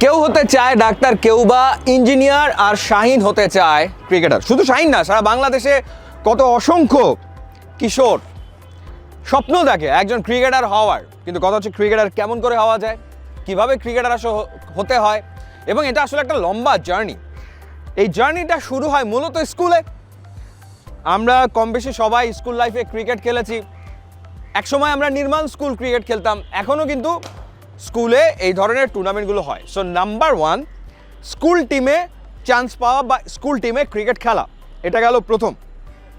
কেউ হতে চায় ডাক্তার কেউ বা ইঞ্জিনিয়ার আর শাহিন হতে চায় ক্রিকেটার। শুধু শাহিন না, সারা বাংলাদেশে কত অসংখ্য কিশোর স্বপ্ন দেখে একজন ক্রিকেটার হওয়ার। কিন্তু কথা হচ্ছে ক্রিকেটার কেমন করে হওয়া যায়, কীভাবে ক্রিকেটার আসলে হ- হতে হয়, এবং এটা আসলে একটা লম্বা জার্নি। এই জার্নিটা শুরু হয় মূলত স্কুলে। আমরা কম বেশি সবাই স্কুল লাইফে ক্রিকেট খেলেছি। একসময় আমরা নির্মাণ স্কুল ক্রিকেট খেলতাম এখনও কিন্তু স্কুলে এই ধরনের টুর্নামেন্টগুলো হয়। সো নাম্বার ওয়ান স্কুল টিমে চান্স পাওয়া বা স্কুল টিমে ক্রিকেট খেলা। এটা গেল প্রথম।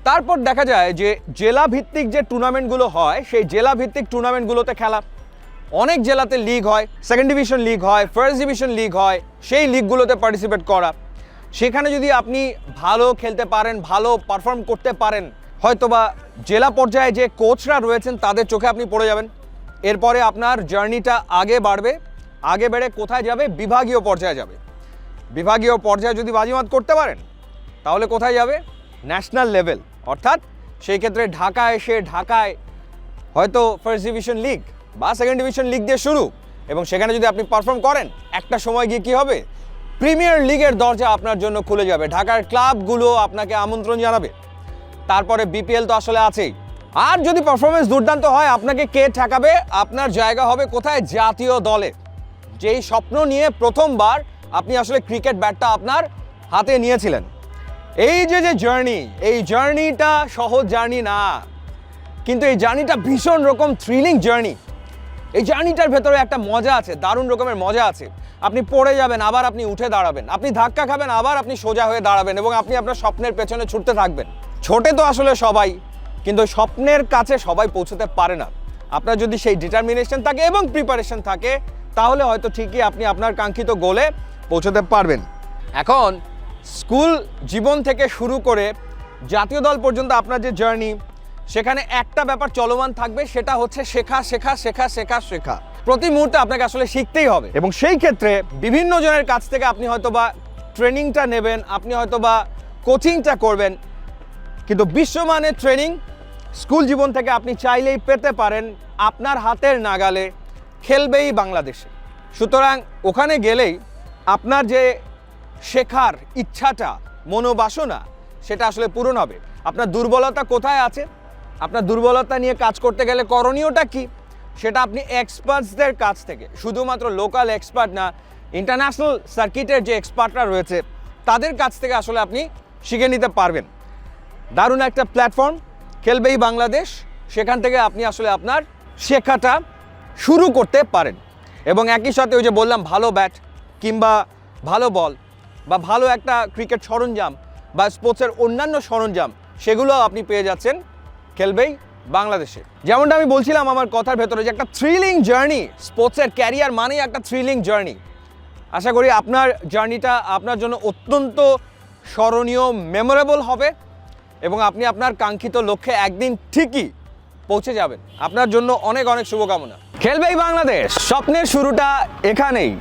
তারপর দেখা যায় যে জেলা ভিত্তিক যে টুর্নামেন্টগুলো হয়, সেই জেলা ভিত্তিক টুর্নামেন্টগুলোতে খেলা। অনেক জেলাতে লিগ হয় সেকেন্ড ডিভিশন লিগ হয় ফার্স্ট ডিভিশন লিগ হয়, সেই লিগগুলোতে পার্টিসিপেট করা। সেখানে যদি আপনি ভালো খেলতে পারেন, ভালো পারফর্ম করতে পারেন, হয়তোবা জেলা পর্যায়ে যে কোচরা রয়েছেন, তাদের চোখে আপনি পড়ে যাবেন। এরপরে আপনার জার্নিটা আগে বাড়বে, আগে বেড়ে কোথায় যাবে বিভাগীয় পর্যায়ে যাবে। বিভাগীয় পর্যায়ে যদি বাজিমাত করতে পারেন, তাহলে কোথায় যাবে? National level. অর্থাৎ সেই ক্ষেত্রে ঢাকা এসে ঢাকায় হয়তো ফার্স্ট ডিভিশন লিগ বা সেকেন্ড ডিভিশন লিগ দিয়ে শুরু এবং সেখানে যদি আপনি পারফর্ম করেন, একটা সময় গিয়ে কি হবে? প্রিমিয়ার লিগের দরজা আপনার জন্য খুলে যাবে। ঢাকার ক্লাবগুলো আপনাকে আমন্ত্রণ জানাবে। তারপরে বিপিএল তো আসলে আছেই। আর যদি পারফরমেন্স দুর্দান্ত হয়, আপনাকে কে ঠেকাবে? আপনার জায়গা হবে কোথায়? জাতীয় দলে। যেই স্বপ্ন নিয়ে প্রথমবার আপনি আসলে ক্রিকেট ব্যাটটা আপনার হাতে নিয়েছিলেন। এই যে যে জার্নি এই জার্নিটা সহজ জার্নি না। কিন্তু এই জার্নিটা ভীষণ রকম থ্রিলিং জার্নি এই জার্নিটার ভেতরে একটা মজা আছে, দারুণ রকমের মজা আছে। আপনি পড়ে যাবেন, আবার আপনি উঠে দাঁড়াবেন। আপনি ধাক্কা খাবেন, আবার আপনি সোজা হয়ে দাঁড়াবেন এবং আপনি আপনার স্বপ্নের পেছনে ছুটতে থাকবেন। ছোটে তো আসলে সবাই কিন্তু স্বপ্নের কাছে সবাই পৌঁছতে পারে না। আপনার যদি সেই ডিটারমিনেশন থাকে এবং প্রিপারেশন থাকে, তাহলে হয়তো ঠিকই আপনি আপনার কাঙ্ক্ষিত গোলে পৌঁছতে পারবেন। এখন স্কুল জীবন থেকে শুরু করে জাতীয় দল পর্যন্ত আপনার যে জার্নি সেখানে একটা ব্যাপার চলমান থাকবে, সেটা হচ্ছে শেখা শেখা শেখা শেখা শেখা। প্রতি মুহূর্তে আপনাকে আসলে শিখতেই হবে। এবং সেই ক্ষেত্রে বিভিন্ন জনের কাছ থেকে আপনি হয়তো বা ট্রেনিংটা নেবেন, আপনি হয়তো বা কোচিংটা করবেন। কিন্তু বিশ্বমানের ট্রেনিং স্কুল জীবন থেকে আপনি চাইলেই পেতে পারেন আপনার হাতের নাগালে খেলবেই বাংলাদেশে। সুতরাং ওখানে গেলেই আপনার যে শেখার ইচ্ছাটা, মনোবাসনা, সেটা আসলে পূরণ হবে। আপনার দুর্বলতা কোথায় আছে? আপনার দুর্বলতা নিয়ে কাজ করতে গেলে করণীয়টা কি? সেটা আপনি এক্সপার্টসদের কাছ থেকে, শুধুমাত্র লোকাল এক্সপার্ট না, ইন্টারন্যাশনাল সার্কিটের যে এক্সপার্টরা রয়েছে, তাদের কাছ থেকে আসলে আপনি শিখে নিতে পারবেন। দারুণ একটা প্ল্যাটফর্ম খেলবেই বাংলাদেশ, সেখান থেকে আপনি আসলে আপনার শেখাটা শুরু করতে পারেন। এবং একই সাথে ওই যে বললাম, ভালো ব্যাট কিংবা ভালো বল বা ভালো একটা ক্রিকেট সরঞ্জাম বা স্পোর্টসের অন্যান্য সরঞ্জাম, সেগুলো আপনি পেয়ে যাচ্ছেন খেলবেই বাংলাদেশে। যেমনটা আমি বলছিলাম আমার কথার ভেতরে যে একটা থ্রিলিং জার্নি স্পোর্টসের ক্যারিয়ার মানেই একটা থ্রিলিং জার্নি আশা করি আপনার জার্নিটা আপনার জন্য অত্যন্ত স্মরণীয় মেমোরেবল হবে। এবং আপনি আপনার কাঙ্ক্ষিত লক্ষ্যে একদিন ঠিকই পৌঁছে যাবেন। আপনার জন্য অনেক অনেক শুভকামনা। খেলবে এই বাংলাদেশ। স্বপ্নের শুরুটা এখানেই।